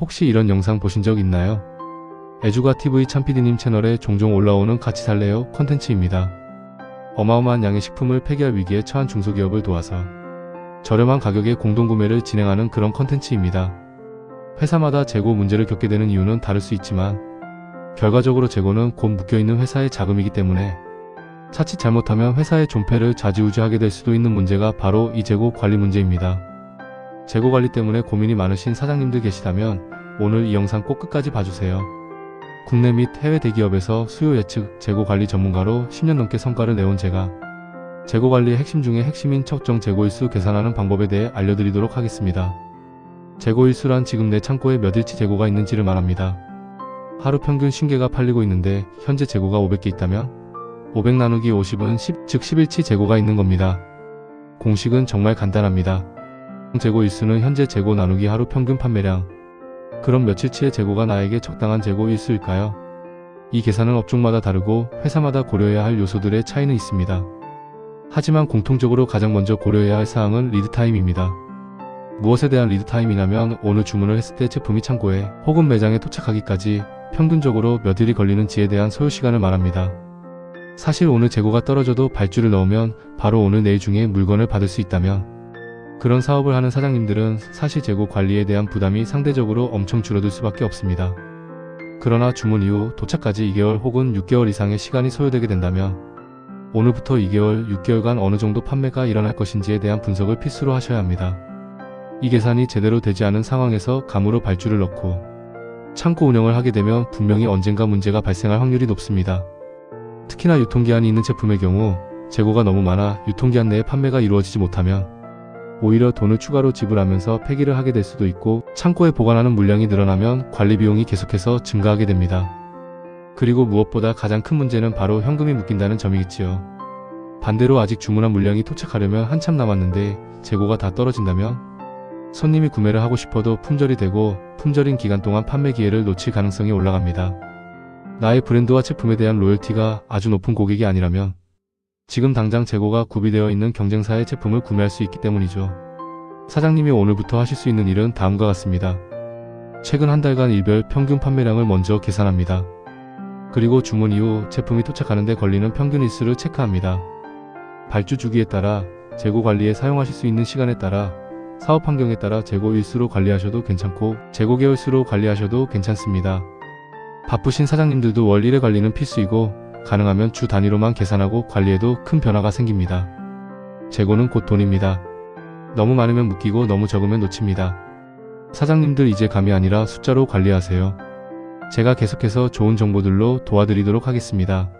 혹시 이런 영상 보신 적 있나요? 애주가 TV 참피디님 채널에 종종 올라오는 같이 살래요 컨텐츠입니다. 어마어마한 양의 식품을 폐기할 위기에 처한 중소기업을 도와서 저렴한 가격에 공동구매를 진행하는 그런 컨텐츠입니다. 회사마다 재고 문제를 겪게 되는 이유는 다를 수 있지만 결과적으로 재고는 곧 묶여있는 회사의 자금이기 때문에 자칫 잘못하면 회사의 존폐를 좌지우지하게 될 수도 있는 문제가 바로 이 재고 관리 문제입니다. 재고 관리 때문에 고민이 많으신 사장님들 계시다면 오늘 이 영상 꼭 끝까지 봐주세요. 국내 및 해외 대기업에서 수요 예측 재고 관리 전문가로 10년 넘게 성과를 내온 제가 재고 관리의 핵심 중에 핵심인 적정 재고일수 계산하는 방법에 대해 알려드리도록 하겠습니다. 재고일수란 지금 내 창고에 몇 일치 재고가 있는지를 말합니다. 하루 평균 50개가 팔리고 있는데 현재 재고가 500개 있다면 500 나누기 50은 10, 즉 11치 재고가 있는 겁니다. 공식은 정말 간단합니다. 재고 일수는 현재 재고 나누기 하루 평균 판매량. 그럼 며칠치의 재고가 나에게 적당한 재고 일수일까요? 이 계산은 업종마다 다르고 회사마다 고려해야 할 요소들의 차이는 있습니다. 하지만 공통적으로 가장 먼저 고려해야 할 사항은 리드타임입니다. 무엇에 대한 리드타임이냐면 어느 주문을 했을 때 제품이 창고에 혹은 매장에 도착하기까지 평균적으로 몇 일이 걸리는지에 대한 소요시간을 말합니다. 사실 오늘 재고가 떨어져도 발주를 넣으면 바로 오늘 내일 중에 물건을 받을 수 있다면 그런 사업을 하는 사장님들은 사실 재고 관리에 대한 부담이 상대적으로 엄청 줄어들 수밖에 없습니다. 그러나 주문 이후 도착까지 2개월 혹은 6개월 이상의 시간이 소요되게 된다면 오늘부터 2개월, 6개월간 어느 정도 판매가 일어날 것인지에 대한 분석을 필수로 하셔야 합니다. 이 계산이 제대로 되지 않은 상황에서 감으로 발주를 넣고 창고 운영을 하게 되면 분명히 언젠가 문제가 발생할 확률이 높습니다. 특히나 유통기한이 있는 제품의 경우 재고가 너무 많아 유통기한 내에 판매가 이루어지지 못하면 오히려 돈을 추가로 지불하면서 폐기를 하게 될 수도 있고 창고에 보관하는 물량이 늘어나면 관리 비용이 계속해서 증가하게 됩니다. 그리고 무엇보다 가장 큰 문제는 바로 현금이 묶인다는 점이겠지요. 반대로 아직 주문한 물량이 도착하려면 한참 남았는데 재고가 다 떨어진다면 손님이 구매를 하고 싶어도 품절이 되고 품절인 기간 동안 판매 기회를 놓칠 가능성이 올라갑니다. 나의 브랜드와 제품에 대한 로열티가 아주 높은 고객이 아니라면 지금 당장 재고가 구비되어 있는 경쟁사의 제품을 구매할 수 있기 때문이죠. 사장님이 오늘부터 하실 수 있는 일은 다음과 같습니다. 최근 한 달간 일별 평균 판매량을 먼저 계산합니다. 그리고 주문 이후 제품이 도착하는데 걸리는 평균 일수를 체크합니다. 발주 주기에 따라 재고 관리에 사용하실 수 있는 시간에 따라 사업 환경에 따라 재고 일수로 관리하셔도 괜찮고 재고 개월수로 관리하셔도 괜찮습니다. 바쁘신 사장님들도 월 1회 관리는 필수이고 가능하면 주 단위로만 계산하고 관리해도 큰 변화가 생깁니다. 재고는 곧 돈입니다. 너무 많으면 묶이고 너무 적으면 놓칩니다. 사장님들 이제 감이 아니라 숫자로 관리하세요. 제가 계속해서 좋은 정보들로 도와드리도록 하겠습니다.